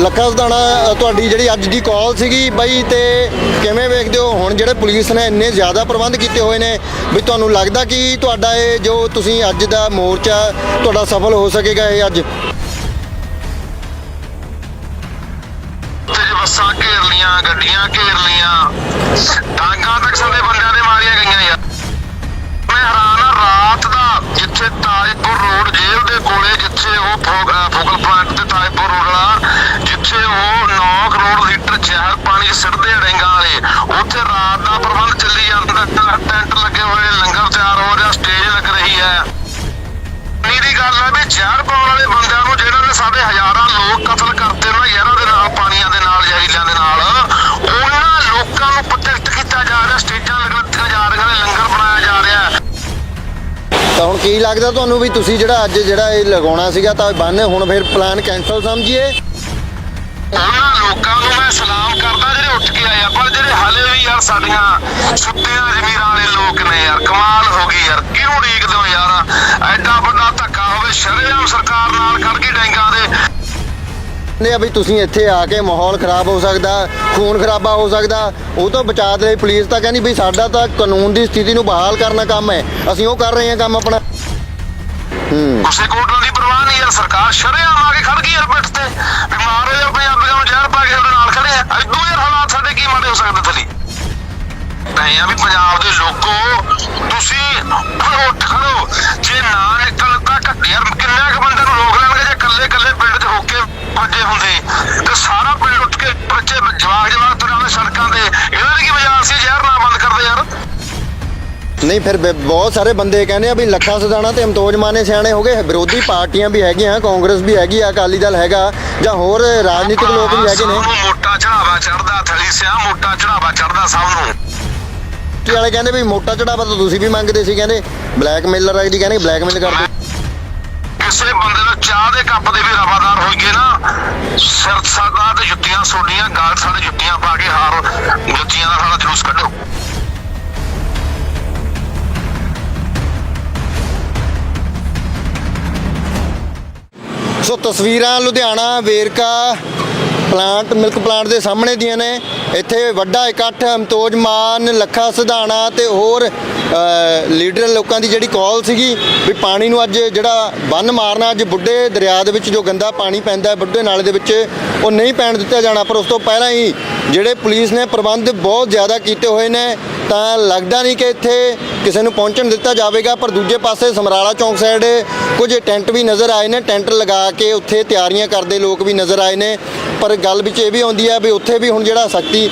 ਲੱਖਾ ਸਦਾਣਾ ਤੁਹਾਡੀ ਜਿਹੜੀ ਅੱਜ ਦੀ ਕਾਲ ਸੀਗੀ ਬਾਈ ਤੇ ਕਿਵੇਂ ਵੇਖਦੇ ਹੋ? ਹੁਣ ਜਿਹੜੇ ਪੁਲਿਸ ਨੇ ਇੰਨੇ ਜ਼ਿਆਦਾ ਪ੍ਰਬੰਧ ਕੀਤੇ ਹੋਏ ਨੇ ਵੀ ਤੁਹਾਨੂੰ ਲੱਗਦਾ ਕਿ ਤੁਹਾਡਾ ਇਹ ਜੋ ਤੁਸੀਂ ਅੱਜ ਦਾ ਮੋਰਚਾ, ਤੁਹਾਡਾ ਸਫਲ ਹੋ ਸਕੇਗਾ ਇਹ ਅੱਜ? ਬੱਸਾਂ ਘੇਰ ਲੀਆਂ ਗੱਡੀਆਂ ਘੇਰ ਲੀਆਂ ਟਾਂਗਾਂ ਤੱਕ ਸਾਡੇ ਬੰਦਿਆਂ ਦੇ ਮਾਰੀਆਂ ਗਈਆਂ ਯਾਰ। ਮੈਂ ਹੈਰਾਨ ਆ, ਰਾਤ ਦਾ ਜਿੱਥੇ ਤਾਜਪੁਰ ਰੋਡ ਜੇਲ੍ਹ ਦੇ ਕੋਲੇ, ਜਿੱਥੇ ਉਹ ਫੋਗ- ਅਹ ਤੇ ਤਾਜਪੁਰ ਰੋਡ ਵਾਲਾ ਜਿੱਥੇ ਉਹ 9 ਕਰੋੜ ਲੀਟਰ ਜ਼ਹਿਰ ਪਾਣੀ ਸਿੱਟਦੇ ਆ ਵਾਲੇ। ਉੱਥੇ ਰਾਤ ਦਾ ਪ੍ਰਬੰਧ ਚੱਲੀ ਜਾਂਦਾ। ਟੈਂਟ ਲੱਗੇ ਹੋਏ ਲੰਗਰ ਤਿਆਰ ਹੋ ਰਿਹਾ, ਸਟੇਜ ਲੱਗ ਰਹੀ ਹੈ। ਦੀ ਗੱਲ ਹੈ ਵੀ ਜ਼ਹਿਰ ਪਾਉਣ ਵਾਲੇ ਬੰਦਿਆਂ ਨੂੰ ਜਿਹੜਾ ਨੇ ਸਾਡੇ ਹਜ਼ਾਰਾਂ ਲੋਕ ਕਤਲ ਕਰਤੇ ਨਾ ਜ਼ਹਿਰਾਂ ਦੇ ਨਾਲ, ਪਾਣੀਆਂ ਦੇ ਨਾਲ, ਜ਼ਹਿਰੀਲਿਆਂ ਦੇ ਨਾਲ, ਉਹਨਾਂ ਲੋਕਾਂ ਨੂੰ ਪ੍ਰੋਟੈਕਟ ਕੀਤਾ ਜਾ ਰਿਹਾ, ਸਟੇਜਾਂ ਲੱਗੀਆਂ ਜਾ ਰਹੀਆਂ ਨੇ, ਲੰਗਰ ਬਣਾਇਆ ਜਾ ਰਿਹਾ ਤਾਂ ਹੁਣ ਕੀ ਲੱਗਦਾ ਤੁਹਾਨੂੰ ਵੀ ਤੁਸੀਂ ਜਿਹੜਾ ਅੱਜ ਜਿਹੜਾ ਇਹ ਲਗਾਉਣਾ ਸੀਗਾ ਤਾਂ ਬੰਨ, ਹੁਣ ਫਿਰ ਪਲਾਨ ਕੈਨਸਲ ਸਮਝੀਏ? ਉਹਨਾਂ ਲੋਕਾਂ ਨੂੰ ਮੈਂ ਸਲਾਮ ਕਰਦਾ ਜਿਹੜੇ ਉੱਠ ਕੇ ਆਏ ਆ। ਪਰ ਜਿਹੜੇ ਹਾਲੇ ਵੀ ਯਾਰ ਸਾਡੀਆਂ ਸੁੱਤੀਆਂ ਜ਼ਮੀਰਾਂ ਵਾਲੇ ਲੋਕ ਨੇ ਯਾਰ ਕਮਾਲ ਹੋ ਗਈ ਯਾਰ। ਕਿਉਂ ਉਡੀਕਦੇ ਹੋ ਯਾਰ? ਐਡਾ ਵੱਡਾ ਧੱਕਾ ਹੋਵੇ ਸ਼ਰੇਆਮ ਸਰਕਾਰ ਨਾਲ ਖੜ ਗਈ ਡੈਂਗਾਂ ਦੇ। ਨੇ ਵੀ ਤੁਸੀਂ ਇੱਥੇ ਆ ਕੇ ਮਾਹੌਲ ਖਰਾਬ ਹੋ ਸਕਦਾ ਖੂਨ ਖਰਾਬਾ ਹੋ ਸਕਦਾ। ਉਹ ਤੋਂ ਬਚਾਅ ਦੇ ਲਈ ਪੁਲਿਸ ਤਾਂ ਕਹਿੰਦੀ ਵੀ ਸਾਡਾ ਤਾਂ ਕਾਨੂੰਨ ਦੀ ਸਥਿਤੀ ਨੂੰ ਬਹਾਲ ਕਰਨਾ ਕੰਮ ਹੈ। ਅਸੀਂ ਉਹ ਕਰ ਰਹੇ ਹਾਂ ਕੰਮ ਆਪਣਾ। ਹੂੰ। ਕਿਸੇ ਕੋਟਾਂ ਦੀ ਪਰਵਾਹ ਨਹੀਂ ਯਾਰ ਸਰਕਾਰ ਸ਼ਰੇਆਮ ਆ ਕੇ ਖੜ ਗਈ ਯਾਰ ਪਿੱਠ ਤੇ ਬਿਮਾਰ ਹੋ ਯਾਰ ਪੰਜਾਬੀਆਂ ਨੂੰ ਜ਼ਹਿਰ ਪਾ ਕੇ ਸਾਡੇ ਨਾਲ ਖੜੇ ਆ। ਐਦੋਂ ਯਾਰ ਹਾਲਾਤ ਸਾਡੇ ਕੀ ਮਾੜੇ ਹੋ ਸਕਦੇ ਥਲੀ? ਨਹੀਂ ਆ ਵੀ ਪੰਜਾਬ ਦੇ ਲੋਕੋ, ਤੁਸੀਂ ਉੱਠ ਖੜੋ। ਜੇ ਨਾ ਨਿਕਲ ਤਾਂ ਯਾਰ, ਕਿੰਨੇ ਕੁ ਬੰਦੇ ਨੂੰ ਰੋਕ ਲੈਣਗੇ ਜੇ ਇਕੱਲੇ ਇਕੱਲੇ ਪਿੰਡ 'ਚ ਹੋ ਕੇ ਭੱਜੇ ਹੁੰਦੇ? ਤੇ ਸਾਰਾ ਪਿੰਡ ਉੱਠ ਕੇ ਬੱਚੇ ਜਵਾਗ ਜਵਾਗ ਤੁਰੇ ਸੜਕਾਂ ਤੇ। ਇਹਨਾਂ ਦੀ ਕੀ ਵਜ੍ਹਾ? ਸੀ ਜ਼ਹਿਰ ਨਾ ਬੰਦ ਕਰਦੇ ਯਾਰ। ਨਹੀਂ ਫਿਰ ਬ- ਬਹੁਤ ਸਾਰੇ ਬੰਦੇ ਕਹਿੰਦੇ ਆ ਵੀ ਲੱਖਾ ਸਦਾਣਾ ਤੇ ਅਮਤੋਜ ਮਾਨੇ ਸਿਆਣੇ ਹੋ ਗਏ। ਵਿਰੋਧੀ ਪਾਰਟੀਆਂ ਵੀ ਹੈਗੀਆਂ ਕਾਂਗਰਸ ਵੀ ਹੈਗੀ ਆ ਅਕਾਲੀ ਦਲ ਹੈਗਾ ਜਾਂ ਹੋਰ ਰਾਜਨੀਤਿਕ ਲੋਕ ਵੀ ਹੈਗੇ ਨੇ। ਸਭ ਨੂੰ ਮੋਟਾ ਚੜਾਵਾ ਚੜਦਾ ਥਲੀ ਸਿਆ ਮੋਟਾ ਚੜਾਵਾ ਚੜਦਾ ਸਭ ਨੂੰ। ਪਾਰਟੀ ਵਾਲੇ ਕਹਿੰਦੇ ਵੀ ਮੋਟਾ ਚੜਾਵਾ ਤਾਂ ਤੁਸੀਂ ਵੀ ਮੰਗਦੇ ਸੀ ਕਹਿੰਦੇ। ਬਲੈਕਮੇਲਰ ਦੀ ਕਹਿੰਦੇ ਬਲੈਕਮੇਲ ਕਰਦੇ। ਕਿਸੇ ਬੰਦੇ ਨੂੰ ਚਾਹ ਦੇ ਕੱਪ ਦੇ ਵੀ ਰਵਾਦਾਰ ਹੋਈਏ ਨਾ ਸਿਰ ਸਾਡਾ ਤੇ ਜੁੱਤੀਆਂ ਸੋਡੀਆਂ ਗਾਲ ਸਾਡੇ ਜੁੱਤੀਆਂ ਪਾ ਕੇ ਹਾਰ ਜੁੱਤੀਆਂ ਦਾ ਸਾਡਾ ਜਲੂਸ ਕੱਢੋ। ਸੋ ਤਸਵੀਰਾਂ Ludhiana Verka plant milk plant ਦੇ ਸਾਹਮਣੇ ਦੀਆਂ ਨੇ। ਇੱਥੇ ਵੱਡਾ ਇਕੱਠ ਅਮਤੋਜ ਮਾਨ, ਲੱਖਾ ਸਿਧਾਣਾ ਤੇ ਹੋਰ ਲੀਡਰ ਲੋਕਾਂ ਦੀ ਜਿਹੜੀ ਕਾਲ ਸੀਗੀ ਵੀ ਪਾਣੀ ਨੂੰ ਅੱਜ ਜਿਹੜਾ ਬੰਨ ਮਾਰਨਾ, ਅੱਜ ਬੁੱਢੇ ਦਰਿਆ ਦੇ ਵਿੱਚ ਜੋ ਗੰਦਾ ਪਾਣੀ ਪੈਂਦਾ, ਬੁੱਢੇ ਨਾਲੇ ਦੇ ਵਿੱਚ ਉਹ ਨਹੀਂ ਪੈਣ ਦਿੱਤਾ ਜਾਣਾ। ਪਰ ਉਸ ਤੋਂ ਪਹਿਲਾਂ ਹੀ ਜਿਹੜੇ ਪੁਲਿਸ ਨੇ ਪ੍ਰਬੰਧ ਬਹੁਤ ਜ਼ਿਆਦਾ ਕੀਤੇ ਹੋਏ ਨੇ। ਤਾਂ ਲੱਗਦਾ ਨਹੀਂ ਕਿ ਇੱਥੇ ਕਿਸੇ ਨੂੰ ਪਹੁੰਚਣ ਦਿੱਤਾ ਜਾਵੇਗਾ, ਪਰ ਦੂਜੇ ਪਾਸੇ ਸਮਰਾਲਾ ਚੌਂਕ ਸਾਈਡ ਕੁਝ ਟੈਂਟ ਵੀ ਨਜ਼ਰ ਆਏ ਨੇ, ਟੈਂਟ ਲਗਾ ਕੇ ਉੱਥੇ ਤਿਆਰੀਆਂ ਕਰਦੇ ਲੋਕ ਵੀ ਨਜ਼ਰ ਆਏ ਨੇ। ਪਰ ਗੱਲ ਵਿੱਚ ਇਹ ਵੀ ਆਉਂਦੀ ਹੈ ਵੀ ਉੱਥੇ ਵੀ ਹੁਣ ਜਿਹੜਾ ਸਖਤੀ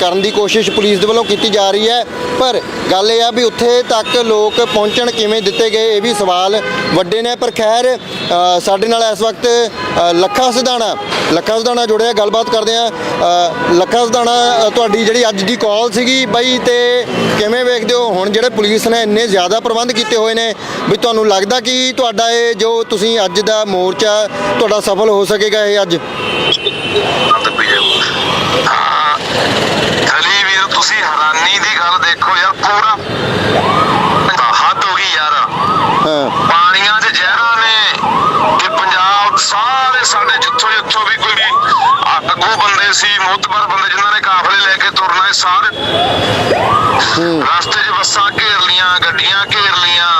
ਕਰਨ ਦੀ ਕੋਸ਼ਿਸ਼ ਪੁਲਿਸ ਦੇ ਵੱਲੋਂ ਕੀਤੀ ਜਾ ਰਹੀ ਹੈ। ਪਰ ਗੱਲ ਇਹ ਆ ਵੀ ਉੱਥੇ ਤੱਕ ਲੋਕ ਪਹੁੰਚਣ ਕਿਵੇਂ ਦਿੱਤੇ ਗਏ ਇਹ ਵੀ ਸਵਾਲ ਵੱਡੇ ਨੇ। ਪਰ ਖੈਰ ਸਾਡੇ ਨਾਲ ਇਸ ਵਕਤ ਅ, ਲੱਖਾ ਸਿਧਾਣਾ ਲੱਖਾ ਸਿਧਾਣਾ ਜੁੜਿਆ ਗੱਲਬਾਤ ਕਰਦੇ ਆ। ਲੱਖਾ ਸਿਧਾਣਾ ਤੁਹਾਡੀ ਜਿਹੜੀ ਅੱਜ ਦੀ ਕਾਲ ਸੀਗੀ ਬਾਈ ਤੇ ਕਿਵੇਂ ਵੇਖਦੇ ਹੋ? ਹੁਣ ਜਿਹੜੇ ਪੁਲਿਸ ਨੇ ਇੰਨੇ ਜ਼ਿਆਦਾ ਪ੍ਰਬੰਧ ਕੀਤੇ ਹੋਏ ਨੇ ਵੀ ਤੁਹਾਨੂੰ ਲੱਗਦਾ ਕਿ ਤੁਹਾਡਾ ਇਹ ਜੋ ਤੁਸੀਂ ਅੱਜ ਦਾ ਮੋਰਚਾ ਤੁਹਾਡਾ ਸਫਲ ਹੋ ਸਕੇਗਾ ਇਹ ਅੱਜ? ਹਾਂ ਥਲੀ ਵੀਰ ਤੁਸੀਂ ਹੈਰਾਨੀ ਦੀ ਗੱਲ ਦੇਖੋ ਯਾਰ ਪੂਰਾ ਹੱਦ ਹੋ ਗਈ ਯਾਰ। ਹਾਂ। ਪਾਣੀਆਂ 'ਚ ਜ਼ਹਿਰਾਂ ਨੇ ਕਿ ਪੰਜਾਬ ਸਾਰੇ ਸਾਡੇ ਜਿੱਥੋਂ ਜਿੱਥੋਂ ਵੀ ਕੋਈ ਅੱਗੂ ਬੰਦੇ ਸੀ ਮੋਤਬਰ ਬੰਦੇ ਜਿਨ੍ਹਾਂ ਨੇ ਕਾਫਲੇ ਲੈ ਕੇ ਤੁਰਨਾ ਸਾਰੇ ਰਸਤੇ 'ਚ ਬੱਸਾਂ ਘੇਰ ਲੀਆਂ ਗੱਡੀਆਂ ਘੇਰ ਲੀਆਂ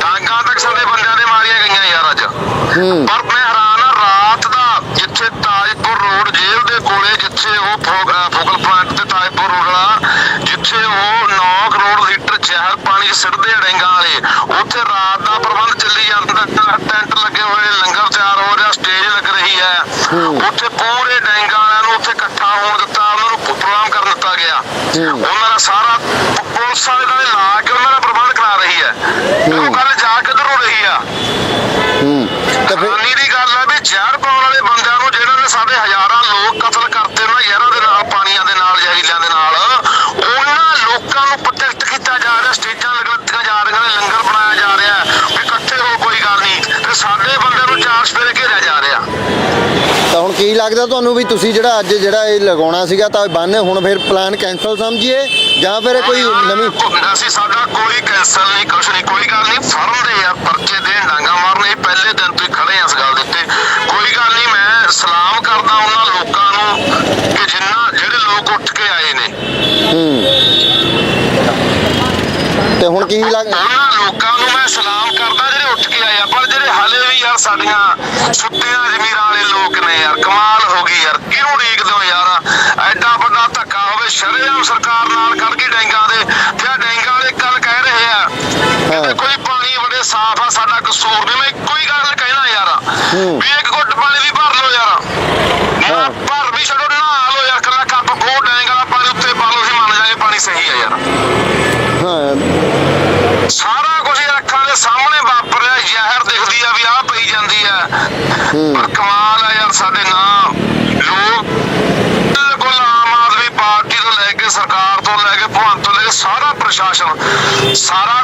ਟਾਂਗਾਂ ਤੱਕ ਸਾਡੇ ਬੰਦਿਆਂ ਦੇ ਮਾਰੀਆਂ ਗਈਆਂ ਯਾਰ ਅੱਜ। ਪਰ ਮੈਂ ਹੈਰਾਨ ਆ ਰਾਤ ਦਾ ਜਿੱਥੇ ਤਾਜਪੁਰ ਰੋਡ ਜੇਲ੍ਹ ਦੇ ਕੋਲੇ ਜਿੱਥੇ ਉਹ ਫੋਗ- ਅਹ ਫੋਕਲ ਪੁਆਇੰਟ ਤੇ ਤਾਜਪੁਰ ਰੋਡ ਵਾਲਾ ਜਿੱਥੇ ਉਹ 9 ਕਰੋੜ ਲੀਟਰ ਜ਼ਹਿਰ ਪਾਣੀ ਸਿੱਟਦੇ ਡੈਂਗਾਂ ਵਾਲੇ। ਉੱਥੇ ਰਾਤ ਦਾ ਪ੍ਰਬੰਧ ਚੱਲੀ ਜਾਂਦਾ ਟੈਂਟ ਲੱਗੇ ਹੋਏ ਲੰਗਰ ਤਿਆਰ ਹੋ ਰਿਹਾ ਸਟੇਜ ਲੱਗ ਰਹੀ ਹੈ। ਉੱਥੇ ਪੂਰੇ ਡੈਂਗਾਂ ਵਾਲਿਆਂ ਨੂੰ ਉੱਥੇ ਇਕੱਠਾ ਹੋਣ ਦਿੱਤਾ ਉਹਨਾਂ ਨੂੰ ਪ੍ਰੋਗਰਾਮ ਕਰਨ ਦਿੱਤਾ ਗਿਆ। ਉਹਨਾਂ ਦਾ ਸਾਰਾ ਪੁਲਿਸ ਵਾਲੇ ਨਾਲ ਲਾ ਕੇ ਉਹਨਾਂ ਦਾ ਪ੍ਰਬੰਧ ਕਰਾ ਰਹੀ ਹੈ। ਉਹ ਗੱਲ ਜਾ ਕਿੱਧਰ ਨੂੰ ਰਹੀ ਆ? ਹੂੰ। ਤਾਂ ਫਿਰ ਦੀ ਗੱਲ ਹੈ ਵੀ ਜ਼ਹਿਰ ਪਾਉਣ ਵਾਲੇ ਬੰਦਿਆਂ ਨੂੰ ਜਿਹੜਾ ਨੇ ਸਾਡੇ ਹਜ਼ਾਰਾਂ ਲੋਕ ਕਤਲ ਲੱਗਦਾ ਤੁਹਾਨੂੰ ਵੀ ਤੁਸੀਂ ਜਿਹੜਾ ਅੱਜ ਜਿਹੜਾ ਇਹ ਲਗਾਉਣਾ ਸੀਗਾ ਤਾਂ ਬੰਨ ਹੁਣ ਫਿਰ ਪਲਾਨ ਕੈਨਸਲ ਸਮਝੀਏ? ਜਾਂ ਫਿਰ ਕੋਈ ਨਵੀਂ ਭੁਗੜਾ ਸੀ ਸਾਡਾ ਕੋਈ ਕੈਨਸਲ ਨਹੀਂ ਕੁਛ ਨਹੀਂ ਕੋਈ ਗੱਲ ਨਹੀਂ ਫਰਮ ਆ ਪਰਚੇ ਦੇ ਡਾਂਗਾ ਮਾਰਨੇ ਪਹਿਲੇ ਦਿਨ ਤੋਂ ਖੜੇ ਆ ਇਸ ਗੱਲ ਦੇ ਉੱਤੇ। ਕੋਈ ਗੱਲ ਨਹੀਂ ਮੈਂ ਸਲਾਮ ਕਰਦਾ ਉਹਨਾਂ ਲੋਕਾਂ ਨੂੰ ਕਿ ਜਿੰਨਾ ਜਿਹੜੇ ਲੋਕ ਉੱਠ ਕੇ ਆਏ ਨੇ। ਹੂੰ। ਤੇ ਹੁਣ ਕੀ ਲੱਗਦਾ ਸਾਡੀਆਂ ਸੁੱਤੀਆਂ ਜ਼ਮੀਰਾਂ ਵਾਲੇ ਲੋਕ ਨੇ ਯਾਰ ਕਮਾਲ ਹੋ ਗਈ ਯਾਰ। ਕਿਉਂ ਉਡੀਕਦੇ ਹੋ ਯਾਰ? ਐਡਾ ਵੱਡਾ ਧੱਕਾ ਹੋਵੇ ਸ਼ਰੇਆਮ ਸਰਕਾਰ ਨਾਲ ਗਈ ਡੈਂਗਾਂ ਦੇ। ਤੇ ਡੈਂਗਾਂ ਵਾਲੇ ਕੱਲ ਕਹਿ ਰਹੇ ਆ ਕੋਈ ਪਾਣੀ ਬੜੇ ਸਾਫ਼ ਆ ਸਾਡਾ ਕਸੂਰ ਨਹੀਂ। ਮੈਂ ਹੀ ਗੱਲ ਕਹਿਣਾ ਯਾਰ। ਵੀ ਇੱਕ ਘੁੱਟ ਪਾਣੀ ਦੀ ਭਰ ਲਓ ਯਾਰ। ਨਾ ਭਰ ਵੀ ਛੱਡੋ ਨਹਾ ਲਓ ਯਾਰ ਕੱਲਾ ਕੱਪ ਖੋ ਡੈਂਗ ਵਾਲਾ ਪਾਣੀ ਉੱਤੇ ਪਾ ਲਓ ਅਸੀਂ ਮੰਨ ਜਾਗੇ ਪਾਣੀ ਸਹੀ ਆ ਯਾਰ। ਹਾਂ। ਸਾਰਾ ਕੁਝ ਅੱਖਾਂ ਦੇ ਸਾਹਮਣੇ ਵਾਪਰਿਆ ਜ਼ਹਿਰ ਦਿਖਦੀ ਆ ਵੀ ਆਹ ਪਈ ਜਾਂਦੀ ਆ ਹੂੰ ਪਰ ਕਮਾਲ ਆ ਯਾਰ ਸਾਡੇ ਨਾਮ ਲੋਕ ਆਮ ਆਦਮੀ ਪਾਰਟੀ ਤੋਂ ਲੈ ਕੇ ਸਰਕਾਰ ਤੋਂ ਲੈ ਕੇ ਭਗਵੰਤ ਤੋਂ ਲੈ ਕੇ ਸਾਰਾ ਪ੍ਰਸ਼ਾਸਨ ਸਾਰਾ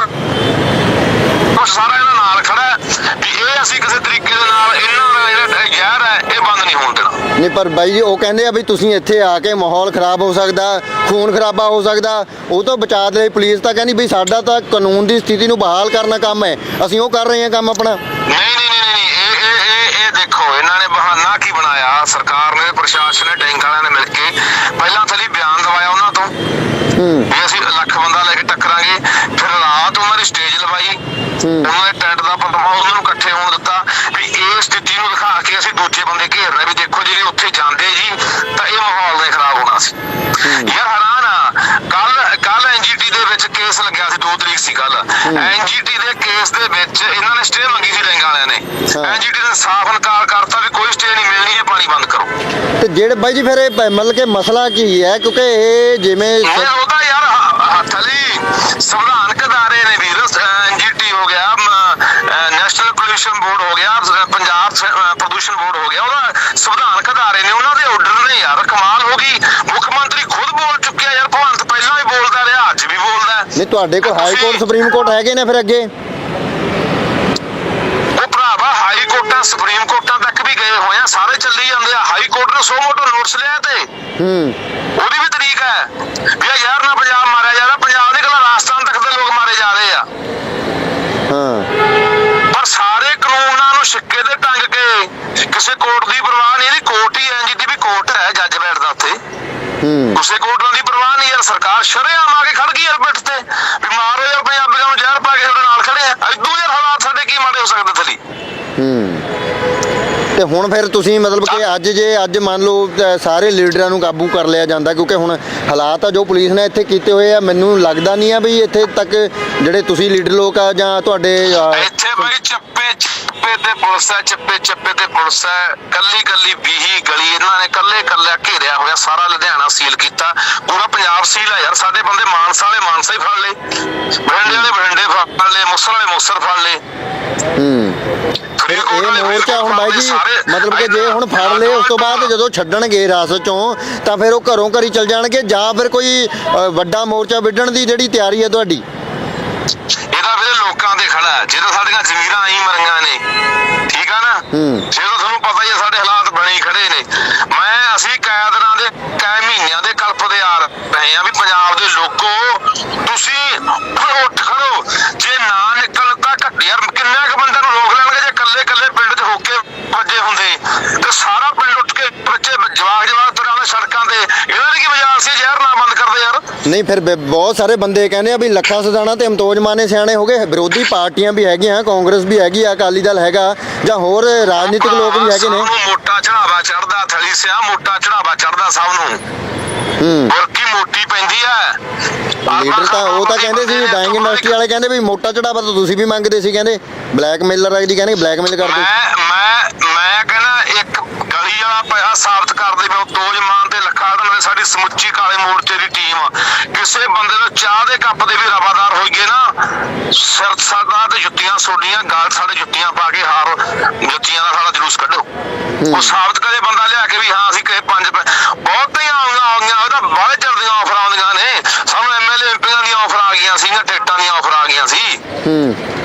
ਕੁਛ ਸਾਰਾ ਇਹਨਾਂ ਨਾਲ ਖੜਾ ਹੈ ਵੀ ਇਹ ਅਸੀਂ ਕਿਸੇ ਤਰੀਕੇ ਦੇ ਨਾਲ ਇਹਨਾਂ ਦਾ ਜਿਹੜਾ ਜ਼ਹਿਰ ਹੈ ਇਹ ਬੰਦ ਨਹੀਂ ਹੋਣ ਦੇਣਾ। ਨਹੀਂ ਪਰ ਬਾਈ ਜੀ ਉਹ ਕਹਿੰਦੇ ਆ ਵੀ ਤੁਸੀਂ ਇੱਥੇ ਆ ਕੇ ਮਾਹੌਲ ਖਰਾਬ ਹੋ ਸਕਦਾ ਖੂਨ ਖਰਾਬਾ ਹੋ ਸਕਦਾ। ਉਹ ਤੋਂ ਬਚਾਅ ਦੇ ਲਈ ਪੁਲਿਸ ਤਾਂ ਕਹਿੰਦੀ ਵੀ ਸਾਡਾ ਤਾਂ ਕਾਨੂੰਨ ਦੀ ਸਥਿਤੀ ਨੂੰ ਬਹਾਲ ਕਰਨਾ ਕੰਮ ਹੈ। ਅਸੀਂ ਉਹ ਕਰ ਰਹੇ ਹਾਂ ਕੰਮ ਆਪਣਾ। ਨਹੀਂ ਨਹੀਂ ਨਹੀਂ ਨਹੀਂ ਇਹ ਇਹ ਇਹ ਇਹ ਦੇਖੋ ਇਹਨਾਂ ਨੇ ਬਹਾਨਾ ਕੀ ਬਣਾਇਆ? ਸਰਕਾਰ ਨੇ ਪ੍ਰਸ਼ਾਸਨ ਨੇ ਟੈਂਕ ਵਾਲਿਆਂ ਨੇ ਮਿਲ ਕੇ ਪਹਿਲਾਂ ਥਲੀ ਬਿਆਨ ਦਵਾਇਆ ਉਹਨਾਂ ਤੋਂ ਹੂੰ। ਵੀ ਅਸੀਂ ਲੱਖ ਬੰਦਾ ਲੈ ਕੇ ਟੱਕਰਾਂਗੇ। ਫਿਰ ਰਾਤ ਉਹਨਾਂ ਦੀ ਸਟੇਜ ਲਵਾਈ। ਹੂੰ। ਉਹਨਾਂ ਨੇ ਟੈਂਟ ਦਾ ਉਹਨਾਂ ਨੂੰ ਇਕੱਠੇ ਹੋਣ ਦਿੱਤਾ ਵੀ ਇਹ ਸਥਿਤੀ ਨੂੰ ਦਿਖਾ ਕੇ ਅਸੀਂ ਦੂਜੇ ਬੰਦੇ ਘੇਰਨਾ ਵੀ ਐਨਜੀਟੀ ਦੇ ਕੇਸ ਦੇ ਵਿੱਚ ਇਹਨਾਂ ਨੇ ਸਟੇ ਮੰਗੀ ਸੀ ਰੈਂਗ ਵਾਲਿਆਂ ਨੇ। ਐਨਜੀਟੀ ਨੇ ਸਾਫ਼ ਇਨਕਾਰ ਕਰਤਾ ਵੀ ਕੋਈ ਸਟੇ ਨਹੀਂ ਮਿਲਣੀ ਇਹ ਪਾਣੀ ਬੰਦ ਕਰੋ। ਤੇ ਜਿਹੜੇ ਬਾਈ ਜੀ ਫਿਰ ਇਹ ਪ- ਮਤਲਬ ਕਿ ਮਸਲਾ ਕੀ ਹੈ? ਕਿਉਂਕਿ ਇਹ ਜਿਵੇਂ ਉਹਦਾ ਯਾਰ ਹੱਥਲੀ ਸੰਵਿਧਾਨਕ ਅਦਾਰੇ ਨੇ ਵੀਰ ਐਨਜੀਟੀ ਹੋ ਗਿਆ ਨੈਸ਼ਨਲ ਪੋਲੂਸ਼ਨ ਬੋਰਡ ਹੋ ਗਿਆ ਅਹ ਪੰਜਾਬ ਸ- ਅਹ ਪ੍ਰਦੂਸ਼ਣ ਬੋਰਡ ਹੋ ਗਿਆ। ਉਹਦਾ ਸੰਵਿਧਾਨਕ ਅਦਾਰੇ ਨੇ ਉਹਨਾਂ ਦੇ ਆਰਡਰ ਨੇ ਯਾਰ ਕਮਾਲ ਹੋ ਗਈ। ਮੁੱਖ ਮੰਤਰੀ ਖੁਦ ਬੋਲ ਚੁੱਕਿਆ ਯਾਰ ਭਗਵੰਤ ਪਹਿਲਾਂ ਵੀ ਬੋਲਦਾ ਰਿਹਾ ਅੱਜ ਵੀ ਬੋਲਦਾ ਹੈ। ਨਹੀਂ ਤੁਹਾਡੇ ਕੋਲ ਹਾਈ ਕੋਰਟ ਸੁਪਰੀਮ ਕੋਰਟ ਹੈਗੇ ਨੇ ਫਿਰ ਅੱਗੇ? ਉਹ ਭਰਾਵਾ ਹਾਈ ਕੋਰਟਾਂ ਸੁਪਰੀਮ ਕੋਰਟਾਂ ਤੱਕ ਵੀ ਗਏ ਹੋਏ ਆ ਸਾਰੇ ਚੱਲੀ ਜਾਂਦੇ ਆ। ਹਾਈ ਕੋਰਟ ਨੇ ਸੋ ਮੋਟੋ ਨੋਟਿਸ ਲਿਆ ਤੇ। ਹੂੰ। ਉਹਦੀ ਵੀ ਤਰੀਕ ਹੈ। ਵੀ ਇਹ ਯਾਰ ਨਾ ਪੰਜਾਬ ਮਾਰਿਆ ਜਾ ਰਿਹਾ ਪੰਜਾਬ ਦੇ ਕੋਲ ਰਾਜਸਥਾਨ ਤੱਕ ਦੇ ਲੋਕ ਮਾਰੇ ਜਾ ਰਹੇ ਆ। ਹਾਂ। ਪਰ ਸਾਰੇ ਕਾਨੂੰਨਾਂ ਨੂੰ ਸਿੱਕੇ ਤੇ ਟੰਗ ਕੇ ਕਿਸੇ ਕੋਰਟ ਦੀ ਪਰਵਾਹ ਨਹੀਂ ਇਹਦੀ ਕੋਰਟ ਹੀ ਐ ਜਿਹਦੀ ਵੀ ਕੋਰਟ ਹੈ ਜੱਜ ਬੈਠਦਾ ਕਿਸੇ ਕੋਰਟ ਦੀ ਪਰਵਾਹ ਨਹੀਂ ਯਾਰ ਸਰਕਾਰ ਸ਼ਰੇਆਮ ਆ ਕੇ ਖੜ ਗਈ ਯਾਰ ਪਿੱਠ ਤੇ ਵੀ ਮਾਰੋ ਯਾਰ ਪੰਜਾਬੀਆਂ ਨੂੰ ਜ਼ਹਿਰ ਪਾ ਕੇ ਤੁਹਾਡੇ ਨਾਲ ਖੜੇ ਆ। ਇਦੋਂ ਯਾਰ ਹਾਲਾਤ ਸਾਡੇ ਕੀ ਮਾੜੇ ਹੋ ਸਕਦੇ ਥਲੀ? ਹੂੰ। ਤੇ ਹੁਣ ਫਿਰ ਤੁਸੀਂ ਮਤਲਬ ਕਿ ਅੱਜ ਜੇ ਅੱਜ ਮੰਨ ਲਓ ਸਾਰੇ ਲੀਡਰਾਂ ਨੂੰ ਕਾਬੂ ਕਰ ਲਿਆ ਜਾਂਦਾ ਕਿਉਂਕਿ ਹੁਣ ਹਾਲਾਤ ਆ ਜੋ ਪੁਲਿਸ ਨੇ ਇੱਥੇ ਕੀਤੇ ਹੋਏ ਆ ਮੈਨੂੰ ਲੱਗਦਾ ਨਹੀਂ ਆ ਵੀ ਇੱਥੇ ਤੱਕ ਜਿਹੜੇ ਤੁਸੀਂ ਲੀਡਰ ਲੋਕ ਆ ਜਾਂ ਤੁਹਾਡੇ ਇੱਥੇ ਬਈ ਚੱਪੇ ਚੱਪੇ ਤੇ ਪੁਲਿਸ ਹੈ ਚੱਪੇ ਚੱਪੇ ਤੇ ਪੁਲਿਸ ਹੈ ਕੱਲੀ ਕੱਲੀ ਬੀਹੀ ਗਲੀ ਇਹਨਾਂ ਨੇ ਕੱਲੇ ਕੱਲੇ ਸਾਰਾ ਲੁਧਿਆਣਾ ਸੀਲ ਕੀਤਾ। ਪੂਰਾ ਪੰਜਾਬ ਸੀਲ ਹੈ ਯਾਰ ਸਾਡੇ ਬੰਦੇ ਮਾਨਸਾ ਵਾਲੇ ਮਾਨਸਾ ਹੀ ਫੜ ਲਏ। ਬਠਿੰਡੇ ਵਾਲੇ ਬਠਿੰਡੇ ਫੜ ਲਏ ਮੁਕਤਸਰ ਵਾਲੇ ਮੁਕਤਸਰ ਫੜ ਲਏ। ਹੂੰ। ਇਹ ਮੋਰਚਾ ਹੁਣ ਬਾਈ ਜੀ ਮਤਲਬ ਕਿ ਜੇ ਹੁਣ ਫੜ ਲਏ ਉਸ ਤੋਂ ਬਾਅਦ ਜਦੋਂ ਛੱਡਣਗੇ ਹਿਰਾਸਤ ਚੋਂ ਤਾਂ ਫਿਰ ਉਹ ਘਰੋਂ ਘਰੀ ਚਲ ਜਾਣਗੇ ਜਾਂ ਫਿਰ ਕੋਈ ਵੱਡਾ ਮੋਰਚਾ ਵਿੱਢਣ ਦੀ ਜਿਹੜੀ ਤਿਆਰੀ ਹੈ ਤੁਹਾਡੀ? ਇਹਦਾ ਵੀਰੇ ਲੋਕਾਂ ਦੇ ਖੜਾ ਜਦੋਂ ਸਾਡੀਆਂ ਜ਼ਮੀਰਾਂ ਆਈ ਮਰੀਆਂ ਨੇ ਠੀਕ ਆ ਨਾ? ਹੂੰ। ਜਦੋਂ ਤੁਹਾਨੂੰ ਪਤਾ ਹੀ ਹੈ ਸਾਡੇ ਹਾਲਾਤ ਬਣੇ ਖੜੇ ਨੇ। ਮੈਂ ਅਸੀਂ ਮਹੀਨਿਆਂ ਦੇ ਕਲਪਦੇ ਆ ਰਹੇ ਆ ਵੀ ਪੰਜਾਬ ਦੇ ਲੋਕੋ, ਤੁਸੀਂ ਉੱਠ ਖੜੋ। ਜੇ ਨਾ ਨਿਕਲ ਤਾਂ ਘੱਟ ਯਾਰ, ਕਿੰਨਾ ਕੁ ਬੰਦਿਆਂ ਨੂੰ ਰੋਕ ਲੈਣਗੇ ਜੇ ਇਕੱਲੇ ਇਕੱਲੇ ਪਿੰਡ 'ਚ ਹੋ ਕੇ ਵੱਜੇ ਹੁੰਦੇ? ਤੇ ਸਾਰਾ ਪਿੰਡ ਉੱਠ ਕੇ ਬੱਚੇ ਜਵਾਗ ਜਵਾਗ ਤੁਰੇ ਆਉਂਦੇ ਸੜਕਾਂ ਤੇ ਇਹਨਾਂ ਦੀ ਕੀ ਮਜਾਲ ਸੀ ਜ਼ਹਿਰ ਨਾ ਬੰਦ ਕਰਦੇ ਯਾਰ ਨਹੀਂ ਫਿਰ ਬ- ਬਹੁਤ ਸਾਰੇ ਬੰਦੇ ਕਹਿੰਦੇ ਆ ਵੀ ਲੱਖਾ ਸਦਾਣਾ ਤੇ ਅਮਤੋਜ ਮਾਨੇ ਸਿਆਣੇ ਹੋ ਗਏ। ਵਿਰੋਧੀ ਪਾਰਟੀਆਂ ਵੀ ਹੈਗੀਆਂ ਕਾਂਗਰਸ ਵੀ ਹੈਗੀ ਆ ਅਕਾਲੀ ਦਲ ਹੈਗਾ ਜਾਂ ਹੋਰ ਰਾਜਨੀਤਿਕ ਲੋਕ ਵੀ ਹੈਗੇ ਨੇ। ਸਭ ਨੂੰ ਮੋਟਾ ਚੜਾਵਾ ਚੜਦਾ ਥਲੀ ਸਿਆ ਮੋਟਾ ਚੜਾਵਾ ਚੜਦਾ ਸਭ ਨੂੰ। ਹੂੰ। ਹੋਰ ਕੀ ਮੋਟੀ ਪੈਂਦੀ ਐ? ਲੀਡਰ ਤਾਂ ਉਹ ਤਾਂ ਕਹਿੰਦੇ ਸੀ ਡਾਈਂਗ ਇੰਡਸਟਰੀ ਵਾਲੇ ਕਹਿੰਦੇ ਵੀ ਮੋਟਾ ਚੜਾਵਾ ਤਾਂ ਤੁਸੀਂ ਵੀ ਮੰਗਦੇ ਸੀ ਕਹਿੰਦੇ ਬਲੈਕਮੇਲਰ ਦੀ ਕਹਿੰਦੇ ਬਲੈਕਮੇਲ ਕਰਦੇ ਮੈਂ ਮੈਂ ਮੈਂ ਕਹਿੰਦਾ ਇੱਕ ਗਲੀ ਵਾਲਾ ਪਿਆ ਸਾਬਤ ਕਰਦੇ ਮੈਂ ਦੋਜ ਮਾਨ ਤੇ ਲੱਖਾ ਦੇ ਸਾਡੀ ਸਮੁੱਚੀ ਕਾਲੇ ਮੋਰਚੇ ਦੀ ਟੀਮ। ਕਿਸੇ ਬੰਦੇ ਨੂੰ ਚਾਹ ਦੇ ਕੱਪ ਦੇ ਵੀ ਰਵਾਦਾਰ ਹੋਈਏ ਨਾ ਸਿਰ ਸਾਡਾ ਤੇ ਜੁੱਤੀਆਂ ਸੋਡੀਆਂ ਗਾਲ ਸਾਡੇ ਜੁੱਤੀਆਂ ਪਾ ਕੇ ਹਾਰ ਜੁੱਤੀਆਂ ਦਾ ਸਾਡਾ ਜਲੂਸ ਕੱਢੋ। ਉਹ ਸਾਬਤ ਕਰੇ ਬੰਦਾ ਲਿਆ ਕੇ ਵੀ ਹਾਂ ਅਸੀਂ ਕਿਸੇ ਪੰਜ ਪੈ- ਬਹੁਤੀਆਂ ਆਉਂਦੀਆਂ ਆਉਂਦੀਆਂ ਉਹ ਤਾਂ ਬਾਹਲੇ ਚਿਰ ਆਫਰਾਂ ਆਉਂਦੀਆਂ ਨੇ। ਸਾਨੂੰ ਐਮਐਲਏ ਐਮਪੀਆਂ ਦੀਆਂ ਆਫਰਾਂ ਆ ਗਈਆਂ ਸੀਗੀਆਂ ਟਿਕਟਾਂ ਦੀਆਂ ਆਫਰਾਂ ਆ ਗਈਆਂ ਸੀ। ਹੂੰ।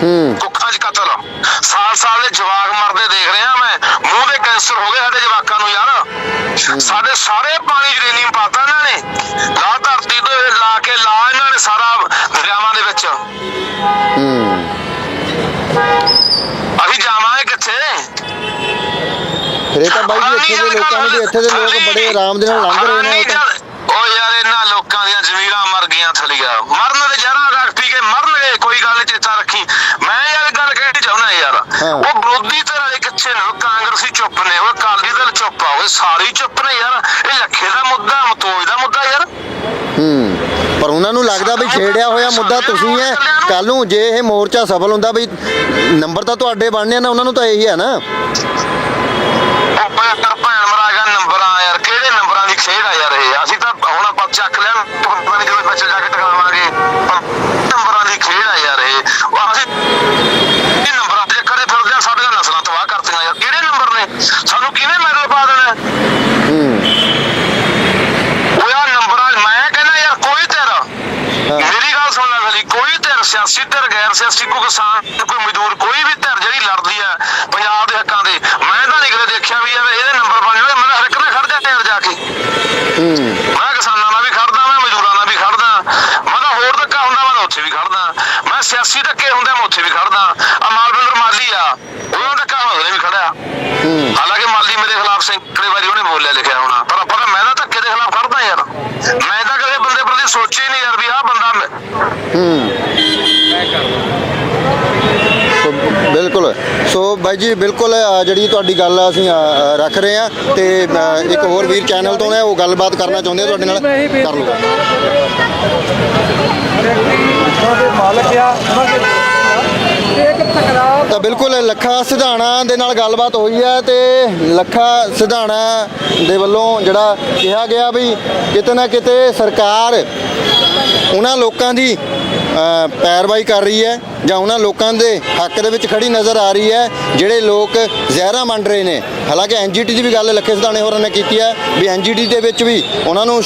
ਕੁੱਖਾਂ 'ਚ ਕਤਲ। ਸਾਲ ਸਾਲ ਦੇ ਜਵਾਕ ਮਰਦੇ ਦੇਖ ਰਿਹਾ ਮੈਂ। ਮੂੰਹ ਦੇ ਕੈਂਸਰ ਹੋ ਗਏ ਸਾਡੇ ਜਵਾਕਾਂ ਨੂੰ ਯਾਰ। ਸਾਡੇ ਸਾਰੇ ਪਾਣੀ ਯੂਰੇਨੀਅਮ ਪਾਤਾ ਇਹਨਾਂ ਨੇ। ਲਾ ਧਰਤੀ ਤੋਂ ਲਾ ਕੇ ਲਾ ਇਹਨਾਂ ਨੇ ਸਾਰਾ ਦਰਿਆਵਾਂ ਦੇ ਵਿੱਚ। ਅਸੀਂ ਜਾਵਾਂਗੇ ਕਿੱਥੇ? ਇਹ ਤਾਂ ਬਾਈ ਇੱਥੇ ਦੇ ਲੋਕਾਂ ਨੂੰ ਇੱਥੇ ਦੇ ਲੋਕ ਬੜੇ ਆਰਾਮ ਦੇ ਨਾਲ ਲੰਘ ਰਹੇ ਨੇ ਉਹ ਯਾਰ ਇਹਨਾਂ ਲੋਕਾਂ ਦੀਆਂ ਜ਼ਮੀਰਾਂ ਮਰ ਗਈਆਂ ਥਲੀਆਂ। ਮਰਨ ਦੇ ਜਰਾ ਰੱਖ ਪੀ ਕੇ ਮਰਨਗੇ ਕੋਈ ਗੱਲ ਚੇਤਾ ਰੱਖੀ। ਉਹ ਵਿਰੋਧੀ ਧਿਰ ਵਾਲੇ ਕਿੱਥੇ ਨੇ ਕਾਂਗਰਸੀ ਚੁੱਪ ਨੇ ਉਹ ਅਕਾਲੀ ਦਲ ਚੁੱਪ ਆ ਉਹ ਸਾਰੇ ਚੁੱਪ ਨੇ ਯਾਰ। ਇਹ ਲੱਖੇ ਦਾ ਮੁੱਦਾ ਮਤੋਜ ਦਾ ਮੁੱਦਾ ਯਾਰ। ਹੂੰ ਪਰ ਉਹਨਾਂ ਨੂੰ ਲੱਗਦਾ ਵੀ ਛੇੜਿਆ ਹੋਇਆ ਮੁੱਦਾ ਤੁਸੀਂ ਹੈ ਕੱਲ ਨੂੰ ਜੇ ਇਹ ਮੋਰਚਾ ਸਫਲ ਹੁੰਦਾ ਵੀ ਨੰਬਰ ਤਾਂ ਤੁਹਾਡੇ ਬਣਨੇ ਆ ਨਾ ਉਹਨਾਂ ਨੂੰ ਤਾਂ ਇਹੀ ਹੈ ਨਾ। ਉਹ ਭੈਣ ਭੈਣ ਮਰਾਗਾ ਨੰਬਰਾਂ ਯਾਰ ਕਿਹੜੇ ਨੰਬਰਾਂ ਦੀ ਖੇਡ ਆ ਯਾਰ ਇਹ ਅਸੀਂ ਤਾਂ ਹੁਣ ਆਪਾਂ ਚੱਕ ਲਿਆ ਪਤਾ ਨਹੀਂ ਜਦੋਂ ਬੱਚੇ ਜਾ ਕੇ ਟਿਕਾਵਾਂਗੇ ਨੰਬਰਾਂ ਦੀ ਖੇਡ ਆ ਯਾਰ ਇਹ ਉਹ ਅਸੀਂ ਇਹ ਨੰਬਰਾਂ ਤੇ ਕਰੇ ਫਿਰਦੇ ਆ ਸਾਡੇ ਤਾਂ ਨਸਲਾਂ ਤਬਾਹ ਕਰਤੀਆਂ ਯਾਰ ਕਿਹੜੇ ਨੰਬਰ ਨੇ ਸਾਨੂੰ ਕਿਵੇਂ ਮੈਡਲ ਪਾ ਦੇਣਾ ਹੂੰ ਉਹ ਯਾਰ ਨੰਬਰਾਂ ਮੈਂ ਕਹਿੰਦਾ ਯਾਰ ਕੋਈ ਤੇਰਾ ਮੇਰੀ ਗੱਲ ਸੁਣ ਲੈ ਗਲੀ ਕੋਈ ਧਿਰ ਸਿਆਸੀ ਧਿਰ, ਗੈਰ ਸਿਆਸੀ ਕੋਈ ਕਿਸਾਨ ਕੋਈ ਮਜ਼ਦੂਰ, ਕੋਈ ਵੀ ਧਿਰ ਜਿਹੜੀ ਲੜਦੀ ਆ ਪੰਜਾਬ ਦੇ ਹੱਕਾਂ ਦੇ ਮੈਂ ਤਾਂ ਨਹੀਂ ਕਦੇ ਦੇਖਿਆ ਵੀ ਯਾਰ ਇਹਦੇ ਨੰਬਰ ਬਣੇ ਹੋਏ ਮੈਂ ਹਰ ਇੱਕ ਨਾਲ ਖੜ ਧਿਰ ਜਾ ਕੇ। ਮੈਂ ਕਿਸਾਨਾਂ ਨਾਲ ਵੀ ਖੜਦਾ ਮੈਂ ਮਜ਼ਦੂਰਾਂ ਨਾਲ ਵੀ ਖੜਦਾ ਮੈਂ ਤਾਂ ਹੋਰ ਧੱਕਾ ਹੁੰਦਾ, ਮੈਂ ਉੱਥੇ ਵੀ ਖੜਦਾ ਮੈਂ ਸਿਆਸੀ ਧੱਕੇ ਹੁੰਦੇ, ਮੈਂ ਉੱਥੇ ਵੀ ਖੜਦਾ ਆ ਮਾਲਵਿੰਦਰ ਮਾਲੀ ਆ, ਉਹਨਾਂ ਧੱਕਾ ਮੈਂ ਉਹਦੇ ਵੀ ਖੜਿਆ ਹਾਲਾਂਕਿ ਮਾਲੀ ਮੇਰੇ ਖਿਲਾਫ ਸੈਂਕੜੇ ਵਾਰੀ ਉਹਨੇ ਬੋਲਿਆ, ਲਿਖਿਆ ਹੋਣਾ। ਪਰ ਆਪਾਂ ਮੈਂ ਤਾਂ ਧੱਕੇ ਦੇ ਖਿਲਾਫ ਖੜਦਾ ਯਾਰ। ਮੈਂ ਤਾਂ ਕਦੇ ਬੰਦੇ ਪ੍ਰਤੀ ਸੋਚਿਆ ਹੀ ਨਹੀਂ ਯਾਰ ਵੀ ਆਹ ਬੰਦਾ ਹੂੰ ਸੋ ਬਿਲਕੁਲ ਸੋ ਬਾਈ ਜੀ ਬਿਲਕੁਲ ਜਿਹੜੀ ਤੁਹਾਡੀ ਗੱਲ ਅਸੀਂ ਰੱਖ ਰਹੇ ਆ ਤੇ ਇੱਕ ਹੋਰ ਵੀਰ ਚੈਨਲ ਤੋਂ ਨੇ ਉਹ ਗੱਲਬਾਤ ਕਰਨਾ ਚਾਹੁੰਦੇ ਆ ਤੁਹਾਡੇ ਨਾਲ। ਕਰ ਲਓ। ਦੇ ਮਾਲਕ ਆ ਉਹਨਾਂ ਦੇ ਤਾਂ ਬਿਲਕੁਲ ਲੱਖਾ ਸਿਧਾਣਾ ਦੇ ਨਾਲ ਗੱਲਬਾਤ ਹੋਈ ਹੈ ਤੇ ਲੱਖਾ ਸਿਧਾਣਾ ਦੇ ਵੱਲੋਂ ਜਿਹੜਾ ਕਿਹਾ ਗਿਆ ਵੀ ਕਿਤੇ ਨਾ ਕਿਤੇ ਸਰਕਾਰ ਉਹਨਾਂ ਲੋਕਾਂ ਦੀ ਪੈਰਵਾਈ ਕਰ ਰਹੀ ਹੈ ਜਾਂ ਉਹਨਾਂ ਲੋਕਾਂ ਦੇ ਹੱਕ ਦੇ ਵਿੱਚ ਖੜੀ ਨਜ਼ਰ ਆ ਰਹੀ ਹੈ, ਜਿਹੜੇ ਲੋਕ ਜ਼ਹਿਰਾ ਮੰਡ ਰਹੇ ਨੇ। ਹਾਲਾਂਕਿ ਐਨਜੀਟੀ ਦੀ ਵੀ ਗੱਲ ਲੱਖੇ ਸਿਧਾਣੇ ਹੋਰਾਂ ਨੇ ਕੀਤੀ ਹੈ ਵੀ ਐਨਜੀਟੀ ਦੇ ਵਿੱਚ ਵੀ ਉਹਨਾਂ ਨੂੰ